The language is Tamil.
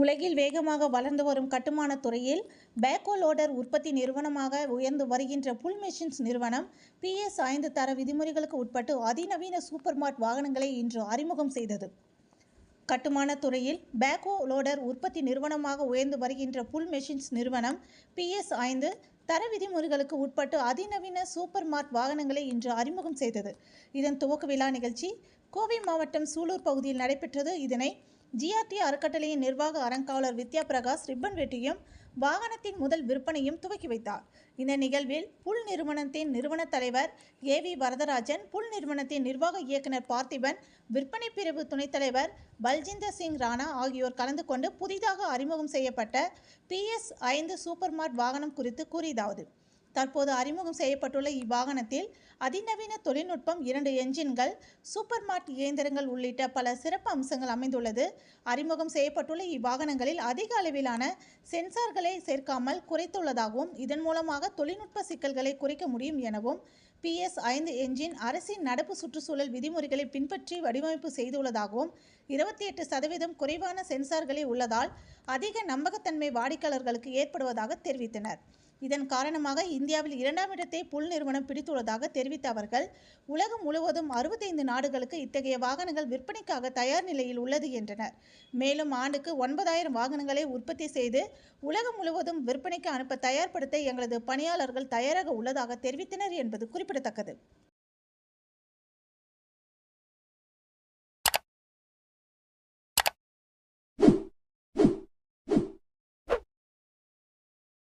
உலகில் வேகமாக வளர்ந்து வரும் கட்டுமான துறையில் பேக்கோ லோடர் உற்பத்தி நிறுவனமாக உயர்ந்து வருகின்ற புல் மெஷின்ஸ் நிறுவனம் பிஎஸ் ஐந்து தர விதிமுறைகளுக்கு உட்பட்டு அதிநவீன சூப்பர் மார்ட் வாகனங்களை இன்று அறிமுகம் செய்தது. கட்டுமான துறையில் பேக்கோ லோடர் உற்பத்தி நிறுவனமாக உயர்ந்து வருகின்ற புல் மெஷின்ஸ் நிறுவனம் பிஎஸ் ஐந்து தர விதிமுறைகளுக்கு உட்பட்டு அதிநவீன சூப்பர் மார்ட் வாகனங்களை இன்று அறிமுகம் செய்தது. இதன் துவக்க விழா நிகழ்ச்சி கோவை மாவட்டம் சூலூர் பகுதியில் நடைபெற்றது. இதனை ஜிஆர்டி அறக்கட்டளையின் நிர்வாக அறங்காவலர் வித்யா பிரகாஷ் ரிப்பன் வெட்டியும் வாகனத்தின் முதல் விற்பனையும் துவக்கி வைத்தார். இந்த நிகழ்வில் புல் நிறுவனத்தின் நிறுவன தலைவர் ஏ வி வரதராஜன் புல் நிறுவனத்தின் நிர்வாக இயக்குனர் பார்த்திபன் விற்பனை பிரிவு துணைத் தலைவர் பல்ஜிந்தர் சிங் ராணா ஆகியோர் கலந்து கொண்டு புதிதாக அறிமுகம் செய்யப்பட்ட பிஎஸ் ஐந்து சூப்பர் மார்ட் வாகனம் குறித்து கூறியதாவது. தற்போது அறிமுகம் செய்யப்பட்டுள்ள இவ்வாகனத்தில் அதிநவீன தொழில்நுட்பம் இரண்டு என்ஜின்கள் சூப்பர் மார்ட் இயந்திரங்கள் உள்ளிட்ட பல சிறப்பு அம்சங்கள் அமைந்துள்ளது. அறிமுகம் செய்யப்பட்டுள்ள இவ்வாகனங்களில் அதிக அளவிலான சென்சார்களை சேர்க்காமல் குறைத்துள்ளதாகவும் இதன் மூலமாக தொழில்நுட்ப சிக்கல்களை குறைக்க முடியும் எனவும் பிஎஸ் ஐந்து என்ஜின் அரசின் நடப்பு சுற்றுச்சூழல் விதிமுறைகளை பின்பற்றி வடிவமைப்பு செய்துள்ளதாகவும் இருபத்தி எட்டு சதவீதம் குறைவான சென்சார்களே உள்ளதால் அதிக நம்பகத்தன்மை வாடிக்கையாளர்களுக்கு ஏற்படுவதாக தெரிவித்தனர். இதன் காரணமாக இந்தியாவில் இரண்டாம் இடத்தை புல் நிறுவனம் பிடித்துள்ளதாக தெரிவித்த அவர்கள் உலகம் முழுவதும் அறுபத்தைந்து நாடுகளுக்கு இத்தகைய வாகனங்கள் விற்பனைக்காக தயார் நிலையில் உள்ளது என்றனர். மேலும் ஆண்டுக்கு ஒன்பதாயிரம் வாகனங்களை உற்பத்தி செய்து உலகம் முழுவதும் விற்பனைக்கு அனுப்ப தயார்படுத்த எங்களது பணியாளர்கள் தயாராக உள்ளதாக தெரிவித்தனர் என்பது குறிப்பிடத்தக்கது.